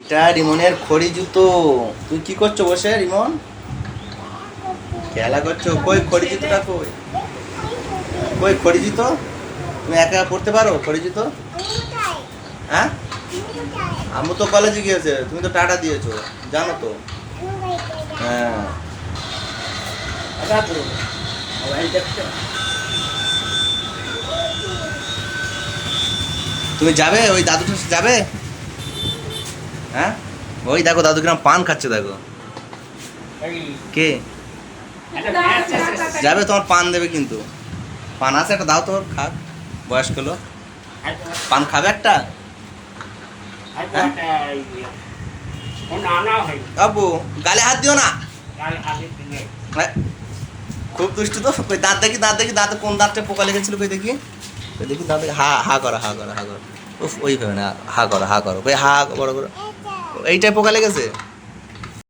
এটা রিমনের খড়ি জুতো। তুই কি করছ বসে, রিমন? খেলা করছ? কই খড়ি জুতোটা কই? কই খড়ি জুতো? তুমি একা পড়তে পারো খড়ি জুতো? হ্যাঁ? আমি তো কলেজে গিয়েছে, তুমি তো টাটা দিয়েছ, জানো তো। হ্যাঁ। তুমি যাবে? ওই দাদুটার সাথে যাবে? হ্যাঁ? ওই দেখো দাদু কিরম পান খাচ্ছে দেখো। কে? যাবে তোমার পান দেবে কিন্তু। পান আছে একটা দাও তোর খাক। বয়স্ক লোক। পান খাবে একটা? আবু গালে হাত দিও না। খুব দুষ্টু তো। কই দাঁত দেখি দাঁত দেখি দাঁতে কোন দাঁতটা পোকা লেগেছিল কই দেখি? দেখি দাঁত হা হা করো হা করো হা করো। উফ ওই ভেবে না হা করো হা করো। কই হা বড় করো। এইটাই পোকা লেগেছে?